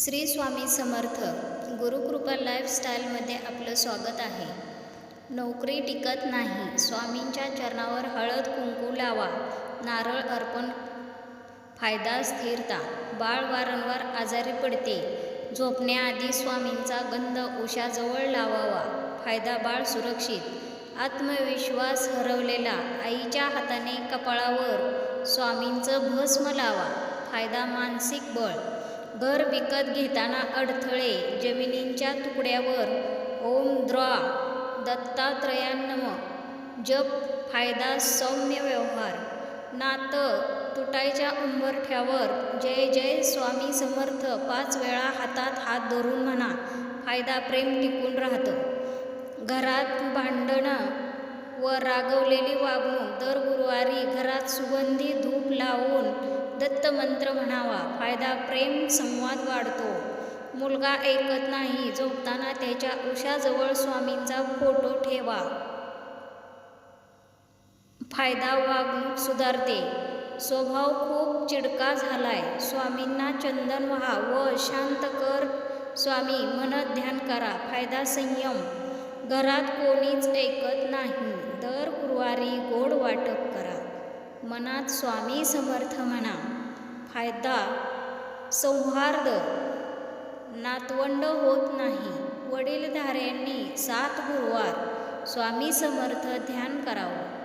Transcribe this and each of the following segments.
श्री स्वामी समर्थ गुरुकृपा लाईफस्टाईलमध्ये आपलं स्वागत आहे. नोकरी टिकत नाही स्वामींच्या चरणावर हळद कुंकू लावा नारळ अर्पण फायदा स्थिरता बाळ वारंवार आजारी पडते झोपण्याआधी स्वामींचा गंध उशाजवळ लावावा फायदा बाळ सुरक्षित आत्मविश्वास हरवलेला आईच्या हाताने कपाळावर स्वामींचं भस्म लावा फायदा मानसिक बळ घर विकत घेताना अडथळे जमिनींच्या तुकड्यावर. ओम द्रा दत्तात्रयान्नम. जप. फायदा. सौम्य व्यवहार. नातं. तुटायच्या उंबरठ्यावर. जय जय स्वामी समर्थ. पाच वेळा हातात हात धरून म्हणा. फायदा. प्रेम टिकून राहतं. घरात भांडणं. व रागवलेली वागणूक. दर गुरुवारी घरात सुगंधी धूप लावून दत्तमंत्र म्हणावा. फायदा प्रेम संवाद वाढतो. मुलगा ऐकत नाही झोपताना त्याच्या उशाजवळ स्वामींचा फोटो ठेवा. फायदा वागणूक सुधारते. स्वभाव खूप चिडका झालाय. स्वामींना चंदन व्हा व शांत कर. स्वामी मनत ध्यान करा. फायदा संयम. घरात कोणीच ऐकत नाही. दर गुरुवारी गोड वाटप करा. मनात स्वामी समर्थ म्हणा. फायदा सौहार्द नातवंड होत नाही. वडीलधाऱ्यांनी सात गुरुवार स्वामी समर्थ ध्यान करावं.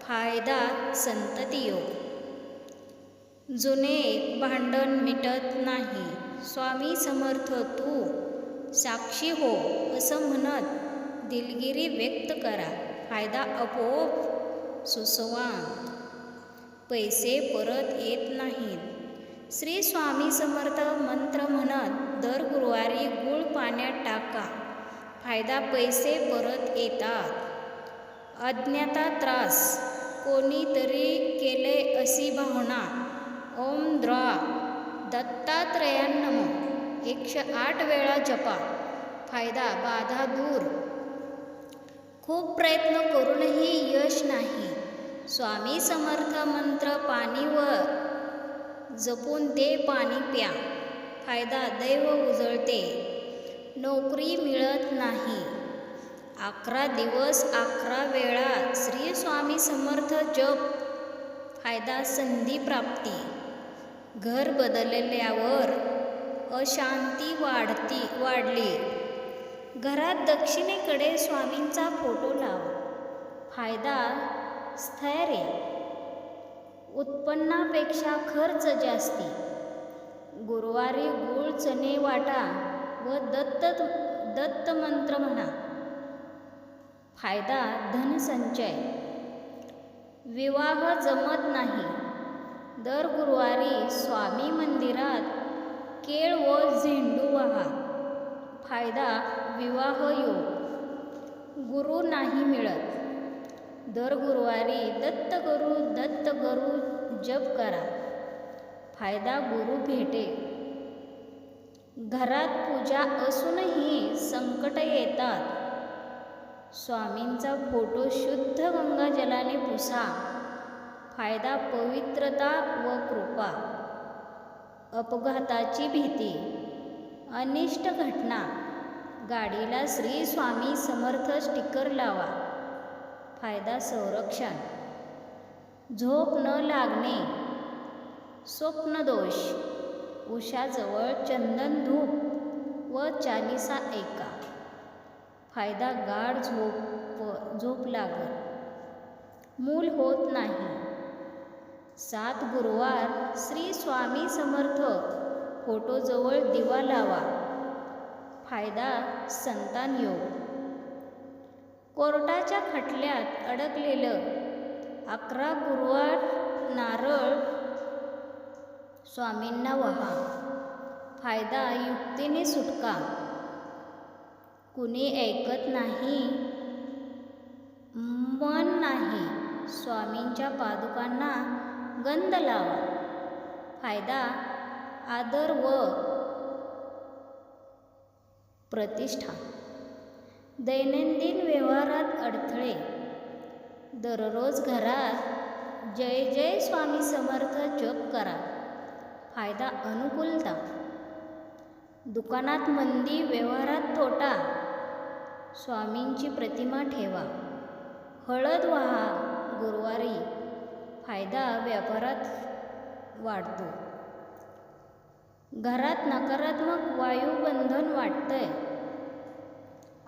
फायदा संतती योग. जुने भांडण मिटत नाही. स्वामी समर्थ तू साक्षी हो असं म्हणत दिलगिरी व्यक्त करा. फायदा अपोप सुसवा. पैसे परत येत नाहीत. श्री स्वामी समर्थ मंत्र म्हणत दर गुरुवारी गुळ पाण्यात टाका. फायदा पैसे परत येतात. अज्ञाता त्रास. कोणीतरी केले अशी भावना. ओम द्रा दत्तात्रयान्नम एकशे आठ वेळा जपा. फायदा बाधा दूर. खूप प्रयत्न करूनही यश नाही. स्वामी समर्थ मंत्र पाणीवर जपून ते पाणी प्या. फायदा दैव उजळते. नोकरी मिळत नाही. अकरा दिवस अकरा वेळा श्री स्वामी समर्थ जप. फायदा संधी प्राप्ती. घर बदलल्यावर अशांती वाढती वाढली. घरात दक्षिणेकडे स्वामींचा फोटो लाव. फायदा स्थैर्य. उत्पन्नापेक्षा खर्च जास्ती. गुरुवारी गुळ चणे वाटा व दत्त दत्त मंत्र म्हणा. फायदा धनसंचय विवाह जमत नाही. दर गुरुवारी स्वामी मंदिरात केळ व झेंडू वाहा. फायदा विवाह योग. गुरु नाही मिळत. दर गुरुवारी दत्त गुरु दत्त गुरु जप करा. फायदा गुरु भेटे. घरात पूजा असूनही संकट येतात. स्वामींचा फोटो शुद्ध गंगाजलाने पुसा. फायदा पवित्रता व कृपा. अपघाताची भीती. अनिष्ट घटना. गाडीला श्री स्वामी समर्थ स्टिकर लावा. फायदा संरक्षण. झोप न लागणे. स्वप्नदोष उशाजवळ चंदन धूप व चालिसा ऐका फायदा गाढ झोप झोप लागत. मूल होत नाही. सात गुरुवार श्री स्वामी समर्थ फोटोजवळ दिवा लावा. फायदा संतान योग. कोर्टाच्या खटल्यात अडकलेलं अकरा गुरुवार नारळ स्वामींना वहा. फायदा युक्तीने सुटका. कुणी ऐकत नाही मन नाही स्वामींच्या पादुकांना गंध लावा. फायदा आदर व प्रतिष्ठा. दैनंदिन व्यवहारात अडथळे. दररोज घरात जय जय स्वामी समर्थ जप करा. फायदा अनुकूलता. दुकानात मंदी व्यवहारात तोटा. स्वामींची प्रतिमा ठेवा. हळद व्हा गुरुवारी. फायदा व्यापारात वाढतो. घरात नकारात्मक वायुबंधन वाटतंय.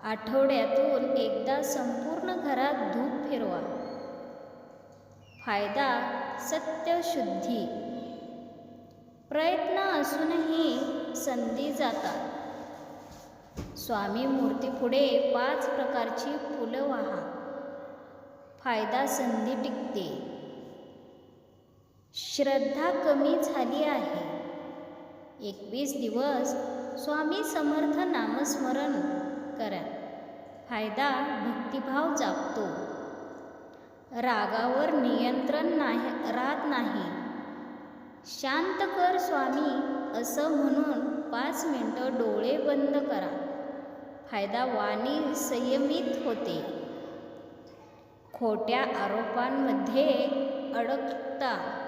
आठवड्यातून एकदा संपूर्ण घरात धूप फिरवा. फायदा सत्यशुद्धी प्रयत्न असूनही संधी जातात. स्वामी मूर्तीपुढे पाच प्रकारची फुलं वाहा. फायदा संधी टिकते. श्रद्धा कमी झाली आहे. एकवीस दिवस स्वामी समर्थ नामस्मरण करा. फायदा भक्तिभाव जागतो. रागावर नियंत्रण नाही राहत नाही. शांत कर स्वामी असं म्हणून पाच मिनटं डोळे बंद करा. फायदा वाणी संयमित होते. खोट्या आरोपांमध्ये अडकता.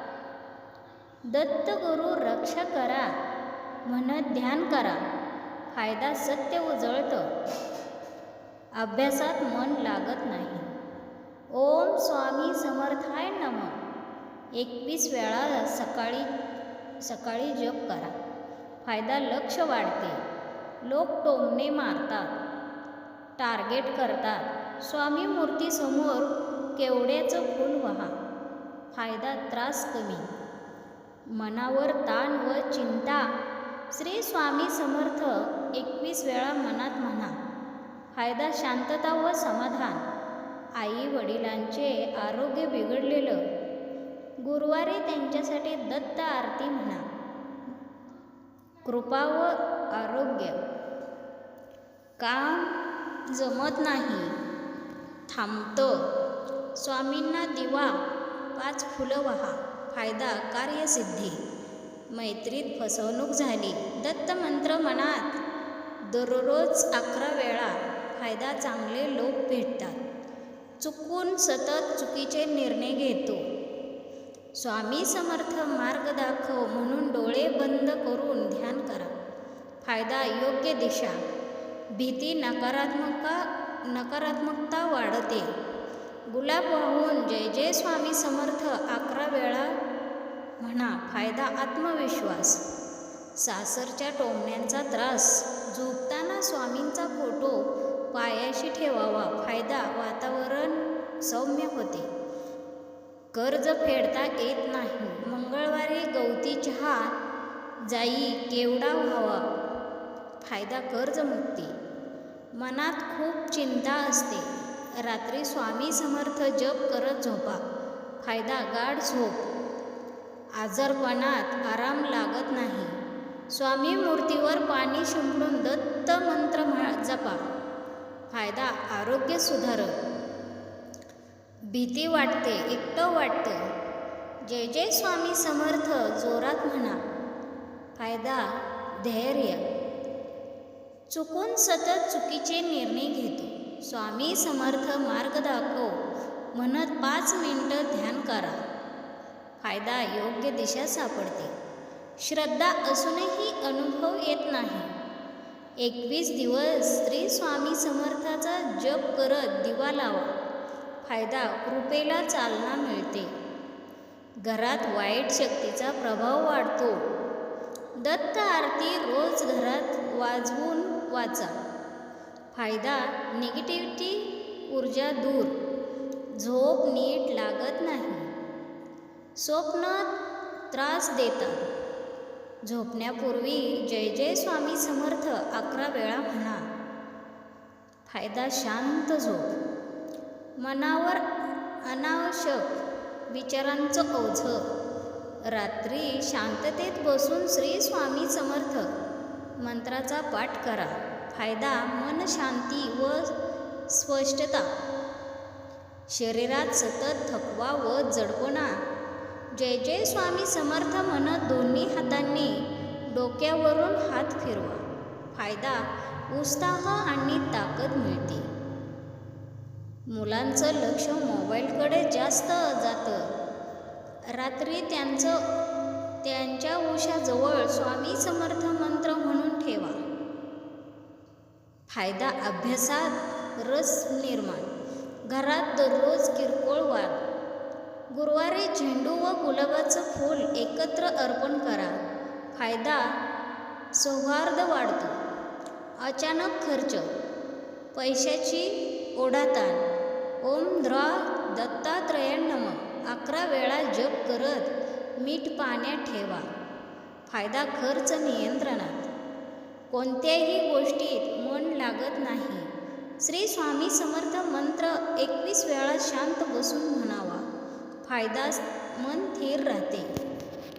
दत्तगुरु रक्षा करा म्हणत ध्यान करा. फायदा सत्य उजळतं. अभ्यासात मन लागत नाही. ओम स्वामी समर्थाय नम. एकवीस वेळा सकाळी सकाळी जप करा. फायदा लक्ष वाढते. लोक टोमणे मारतात. टार्गेट करतात. स्वामी मूर्तीसमोर केवड्याचं फूल व्हा. फायदा त्रास कमी. मनावर ताण व चिंता. श्री स्वामी समर्थ एकवीस वेळा मनात म्हणा. फायदा शांतता व समाधान. आई वडिलांचे आरोग्य बिघडलेलं. गुरुवारी त्यांच्यासाठी दत्त आरती म्हणा. कृपा व आरोग्य. काम जमत नाही. थांबतं. स्वामींना दिवा पाच फुलं व्हा. फायदा कार्यसिद्धी. मैत्रीत फसवणूक झाली. दत्त मंत्र मनात. दररोज अकरा वेळा. फायदा चांगले लोक भेटतात. चुकून सतत चुकीचे निर्णय घेतो. स्वामी समर्थ मार्ग दाखव म्हणून डोळे बंद करून ध्यान करा. फायदा योग्य दिशा. भीती नकारात्मका नकारात्मकता वाढते. गुलाब वाहून जय जय स्वामी समर्थ अकरा वेळा म्हणा फायदा आत्मविश्वास. सासरच्या टोमण्यांचा त्रास. झोपताना स्वामींचा फोटो पायाशी ठेवावा. फायदा वातावरण सौम्य होते. कर्ज फेडता येत नाही. मंगळवारी गवती चहा जाई केवडा व्हावा? फायदा कर्जमुक्ती मनात खूप चिंता असते. रात्री स्वामी समर्थ जप करत झोपा. फायदा गाढ झोप. आजारपणात आराम लागत नाही. स्वामी मूर्तीवर पाणी शिंपडून दत्त मंत्र जपा. फायदा आरोग्य सुधारत भीती वाटते एकटं वाटतं. जय जय स्वामी समर्थ जोरात म्हणा. फायदा धैर्य. चुकून सतत चुकीचे निर्णय घेतो. स्वामी समर्थ मार्ग दाखव. म्हणत पाच मिनटं ध्यान करा. फायदा योग्य दिशा सापडते. श्रद्धा असूनही अनुभव येत नाही. एकवीस दिवस श्री स्वामी समर्थाचा जप करत दिवा लावा. फायदा कृपेला चालना मिळते. घरात वाईट शक्तीचा प्रभाव वाढतो. दत्त आरती रोज घरात वाजवून वाचा. फायदा निगेटिव्हिटी ऊर्जा दूर. झोप नीट लागत नाही. स्वप्न त्रास देतात. झोपण्यापूर्वी जय जय स्वामी समर्थ अकरा वेळा म्हणा. फायदा शांत झोप. मनावर अनावश्यक विचारांचं ओझ. रात्री शांततेत बसून श्री स्वामी समर्थ. मंत्राचा पाठ करा. फायदा मन शांती व स्पष्टता. शरीरात सतत थकवा व जडपणा. जय जय स्वामी समर्थ म्हणत दोन्ही हातांनी डोक्यावरून हात फिरवा. फायदा उत्साह आणि ताकद मिळते. मुलांचं लक्ष मोबाईलकडे जास्त जातं. रात्री त्यांचं त्यांच्या उशाजवळ स्वामी समर्थ मंत्र म्हणून ठेवा. फायदा अभ्यासात रस निर्माण. घरात दररोज किरकोळ वाद गुरुवारी झेंडू व गुलाबाचं फूल एकत्र अर्पण करा. फायदा सौहार्द वाढतो. अचानक खर्च. पैशाची ओढाताण. ओम द्रा दत्तात्रय नम अकरा वेळा जप करत मीठ पाण्यात ठेवा. फायदा खर्च नियंत्रणात. कोणत्याही गोष्टीत मन लागत नाही. श्री स्वामी समर्थ मंत्र एकवीस वेळा शांत बसून म्हणा. फायदा मन स्थिर राहते.